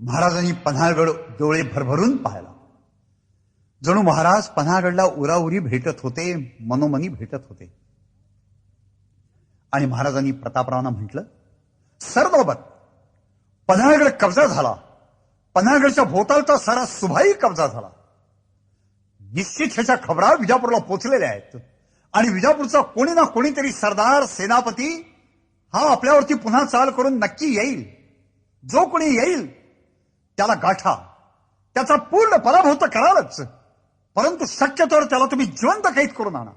महाराजांनी पन्हाळगड डोळे भरभरून पाहिला. जणू महाराज पन्हाळगडला उराउरी भेटत होते मनोमनी भेटत होते. आणि महाराजांनी प्रतापरावांना म्हटलं सरनोबत पन्हाळगड कब्जा झाला. पन्हाळगडच्या भोवतालचा सारा सुभाई कब्जा झाला. निश्चित ह्याच्या खबरा विजापूरला पोचलेल्या आहेत. आणि विजापूरचा कोणी ना कोणीतरी सरदार सेनापती हा आपल्यावरती पुन्हा चाल करून नक्की येईल. जो कोणी येईल त्याला गाठा. त्याचा पूर्ण पराभव तर करालच. परंतु शक्यतोवर त्याला तुम्ही जिवंत कैद करून आणा.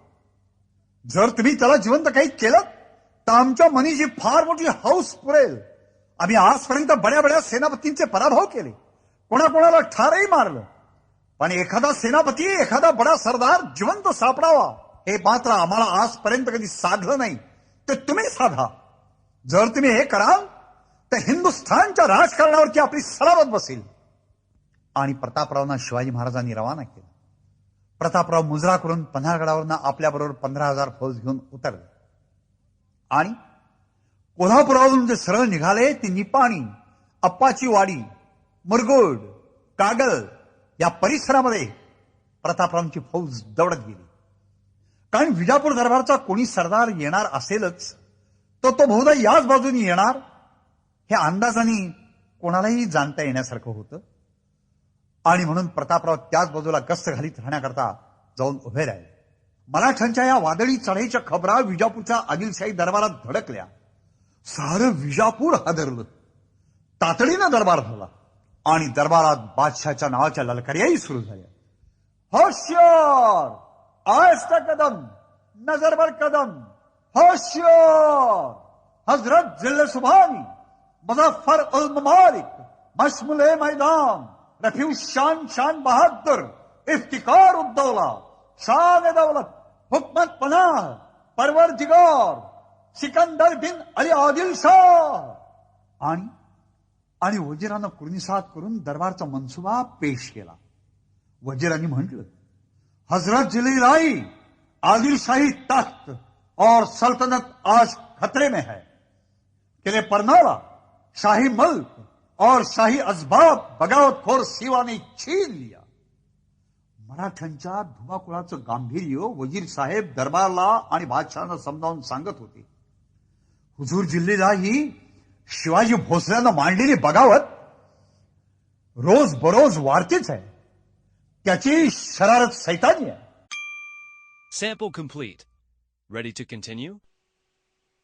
जर तुम्ही त्याला जिवंत कैद केलं तर आमच्या मनीची फार मोठी हौस पुरेल. आम्ही आजपर्यंत बड्या बड्या सेनापतींचे पराभव केले. कोणाकोणाला ठारही मारलं. पण एखादा सेनापती एखादा बडा सरदार जिवंत सापडावा. हे मात्र आम्हाला आजपर्यंत कधी साधलं नाही. ते तुम्ही साधा. जर तुम्ही हे कराल तर हिंदुस्थानच्या राजकारणावरती आपली सलामत बसेल. आणि प्रतापरावांना शिवाजी महाराजांनी रवाना केलं. प्रतापराव मुजरा करून पन्हाळगडावरनं आपल्याबरोबर पंधरा हजार फौज घेऊन उतरले. आणि कोल्हापुरावरून जे सरळ निघाले ते निपाणी अप्पाची वाडी मुरगुड कागल या परिसरामध्ये प्रतापरावांची फौज दौडत गेली. कारण विजापूर दरबारचा कोणी सरदार येणार असेलच तर तो बहुधा याच बाजूनी येणार हे अंदाजाने कोणालाही जाणता येण्यासारखं होतं. आणि म्हणून प्रतापराव त्याच बाजूला गस्त घालीत राहण्याकरता जाऊन उभे राहिले. मराठ्यांच्या या वादळी चढाईच्या खबरा विजापूरच्या आदिलशाही दरबारात धडकल्या. सारं विजापूर हादरलं. तातडीनं दरबार झाला आणि दरबारात बादशाहच्या नावाच्या ललकार्याही सुरू झाल्या. होशियार! आयस्ता कदम! नजरबर कदम! होशियार! हजरत जिल्ह सुभानी! मुजफ्फर उल ममालिक मशमुल मैदान रफीउ शान शान बहादुर इफ्तिकार उद्दौला शान दौलत हुकमत पनाह परवर दिगार सिकंदर बिन अली आदिल शाह आणि आणि वजीरानं कुर्निसात करून दरबारचा मनसुबा पेश केला वजीरांनी म्हटलं हजरत जिली राई आदिलशाही तख्त और सल्तनत आज खतरे में है किले परनाला शाही मुल्क और शाही असबाब बगावतखोर सिवा ने छीन लिया मराठ्यांच्या धुमाकुळाचं गांभीर्य वजीर साहेब दरबारला आणि बादशहानं समजावून सांगत होते हुजूर जिल्ह्याला ही शिवाजी भोसल्यानं मांडलेली बगावत रोज बरोज वाढतेच आहे त्याची शरारत सैतानी आहे Sample complete. Ready to continue?